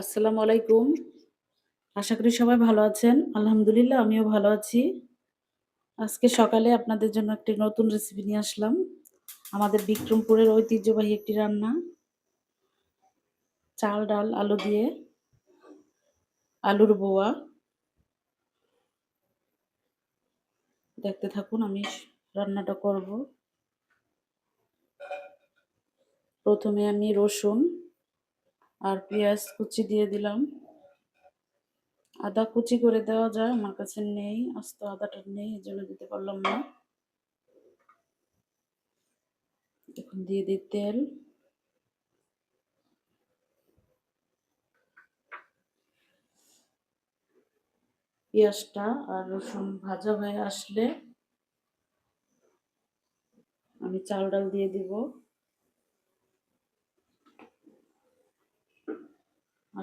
আসসালামু আলাইকুম। আশা করি সবাই ভালো আছেন। আলহামদুলিল্লাহ আমিও ভালো আছি। আজকে সকালে আপনাদের জন্য একটি নতুন রেসিপি নিয়ে আসলাম। আমাদের বিক্রমপুরের ঐতিহ্যবাহী একটি রান্না। চাল, ডাল, আলু দিয়ে আলুর বোয়া। দেখতে থাকুন আমি রান্নাটা করব। প্রথমে আমি রসুন আর পেঁয়াজ কুচি দিয়ে দিলাম। আদা কুচি করে দেওয়া যায়, আমার কাছে নেই। আস্ত আদাটা নেই, এজন্য দিতে পারলাম না। এখন দিয়ে দিই তেল। পেঁয়াজটা আর রসুন ভাজা হয়ে আসলে আমি চাল ডাল দিয়ে দিব।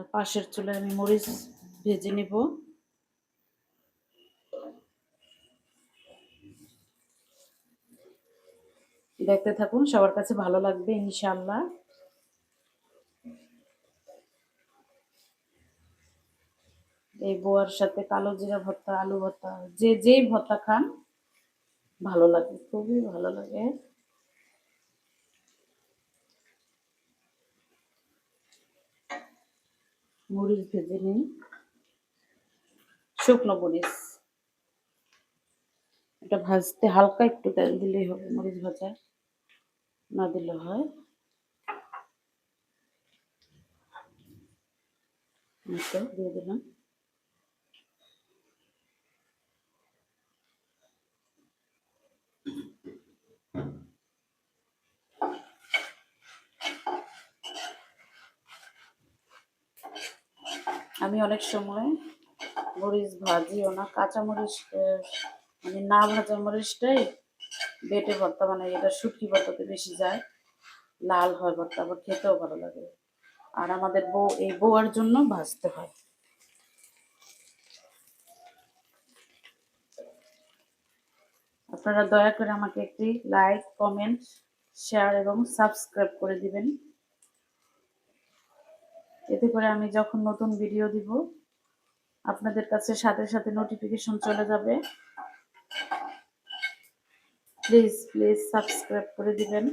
আর পাশের চুলায় আমি মরিচ ভেজে নিব। দেখতে থাকুন সবার কাছে ভালো লাগবে ইনশাল্লাহ এই বোয়ার সাথে কালো জিরা ভর্তা, আলু ভর্তা যে যেই ভর্তা খান ভালো লাগে, খুবই ভালো লাগে। মরিচ ভেজে নিন। শুকনো মরিচ। এটা ভাজতে হালকা একটু তেল দিলেই হবে, মরিচ ভাজা না দিলে হয়। দিয়ে দিলাম। আমি অনেক সময় মরিচ ভাজিও না কাঁচা মরিচ মানে না ভাজা মরিচটাই বেটে ভর্তা মানে এটা শুটকি ভর্তাতে বেশি যায়। লাল হয় ভর্তা, আবার খেতেও ভালো লাগে। আর আমাদের বউ, এই বউয়ার জন্য ভাজতে হয়। আপনারা দয়া করে আমাকে একটি লাইক কমেন্ট শেয়ার এবং সাবস্ক্রাইব করে দিবেন। এতে করে আমি যখন নতুন ভিডিও দিব, আপনাদের কাছে সাথে সাথে নোটিফিকেশন চলে যাবে। প্লিজ প্লিজ সাবস্ক্রাইব করে দিবেন।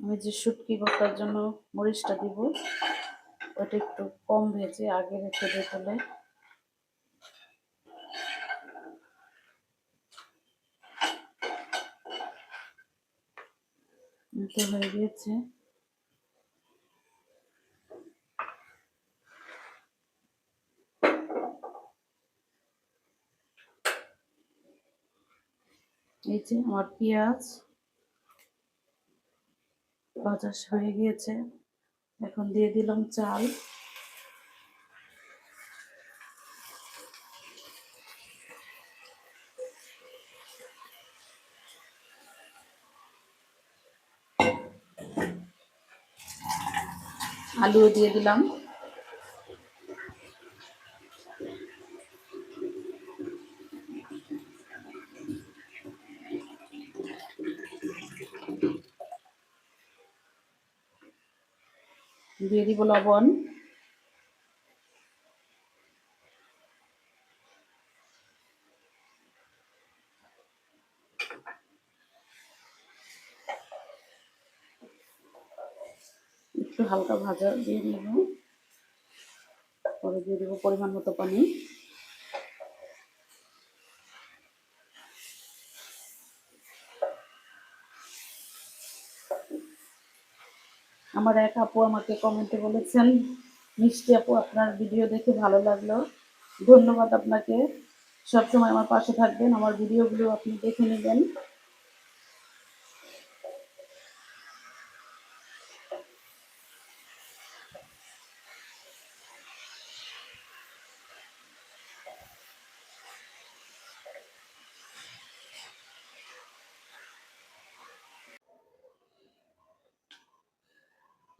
আমি যে শুটকি ভর্তার জন্য মরিচটা দিব, ওটা একটু কম ভেজে আগে রেখে দিয়ে তাহলে হয়ে গেছে। এই যে আমার পেঁয়াজ পঁচাশ হয়ে গিয়েছে। এখন দিয়ে দিলাম চাল। আলুও দিয়ে দিলাম। দিয়ে দিব লবণ। একটু হালকা ভাজা দিয়ে নেব। পরে দিয়ে দেবো পরিমাণ মতো পানি। আমার এক আপু আমাকে কমেন্টে বলেছেন, মিষ্টি আপু, আপনার ভিডিও দেখে ভালো লাগল। ধন্যবাদ আপনাকে। সবসময় আমার পাশে থাকবেন। আমার ভিডিওগুলো আপনি দেখে নেবেন।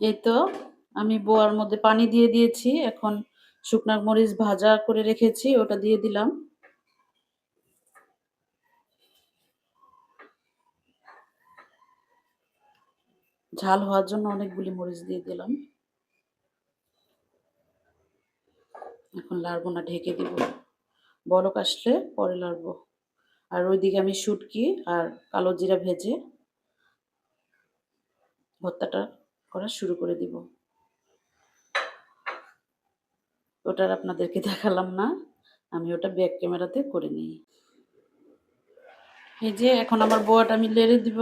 এই তো, আমি বোয়ার মধ্যে পানি দিয়ে দিয়েছি, এখন শুকনার মরিচ ভাজা করে রেখেছি, ওটা দিয়ে দিলাম। ঝাল হওয়ার জন্য অনেকগুলি মরিচ দিয়ে দিলাম। এখন লাড়বো না ঢেকে দিব। বরক আসলে পরে লাড়বো। আর ওইদিকে আমি শুটকি আর কালো জিরা ভেজে ভর্তাটা করা শুরু করে দিব। ওটার আপনাদেরকে দেখালাম না। আমি ওটা ব্যাক ক্যামেরাতে করে নিই। এই যে এখন আমার বোয়াটা আমি লেড়ে দিব।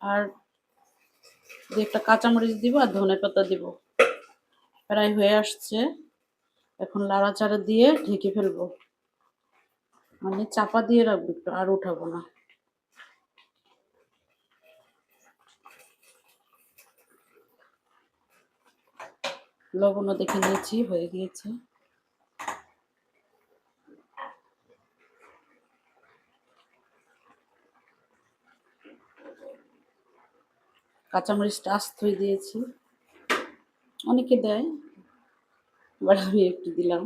আর একটা কাঁচামরিচ দিব আর ধনে পাতা দিব। প্রায় হয়ে আসছে। এখন লাড়াচাড়া দিয়ে ঢেকে ফেলব। মানে চাপা দিয়ে রাখব একটু, আর উঠাবো না। লবণও দেখে নিয়েছি, হয়ে গিয়েছে। কাঁচামরিচটা আস্ত হয়ে দিয়েছি। অনেকে দেয়, এবার আমি একটু দিলাম।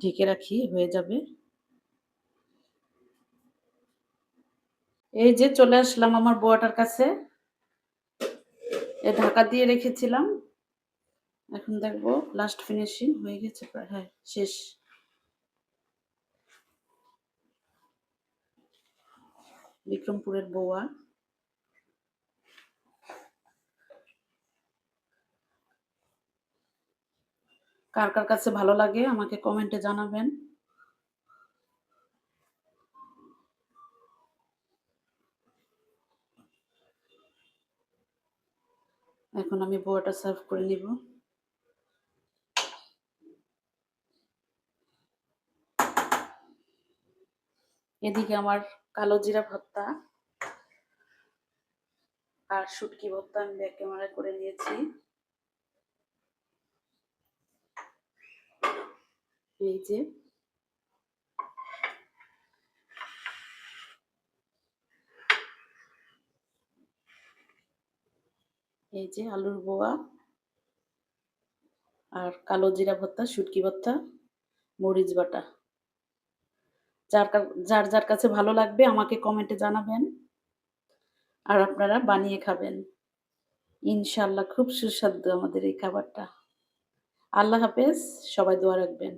ঢেকে রাখি, হয়ে যাবে। এই যে চলে আসলাম আমার বোয়াটার কাছে। ঢাকা দিয়ে রেখেছিলাম। এখন দেখব লাস্ট ফিনিশিং হয়ে গেছে হ্যাঁ শেষ। বিক্রমপুরের বোয়া কার কার কাছে ভালো লাগে আমাকে কমেন্টে জানাবেন। এখন আমি বোয়াটা সার্ভ করে নিব। এদিকে আমার কালো জিরা ভর্তা আর শুটকি ভর্তা আমি ব্যাক ক্যামেরায় করে নিয়েছি। এই যে এই যে আলুর বোয়া আর কালো জিরা ভর্তা, শুটকি ভর্তা, মরিচ বাটা। যার যার যার কাছে ভালো লাগবে আমাকে কমেন্টে জানাবেন আর আপনারা বানিয়ে খাবেন। ইনশাল্লাহ খুব সুস্বাদু আমাদের এই খাবারটা। আল্লাহ হাফেজ, সবাই দোয়া রাখবেন।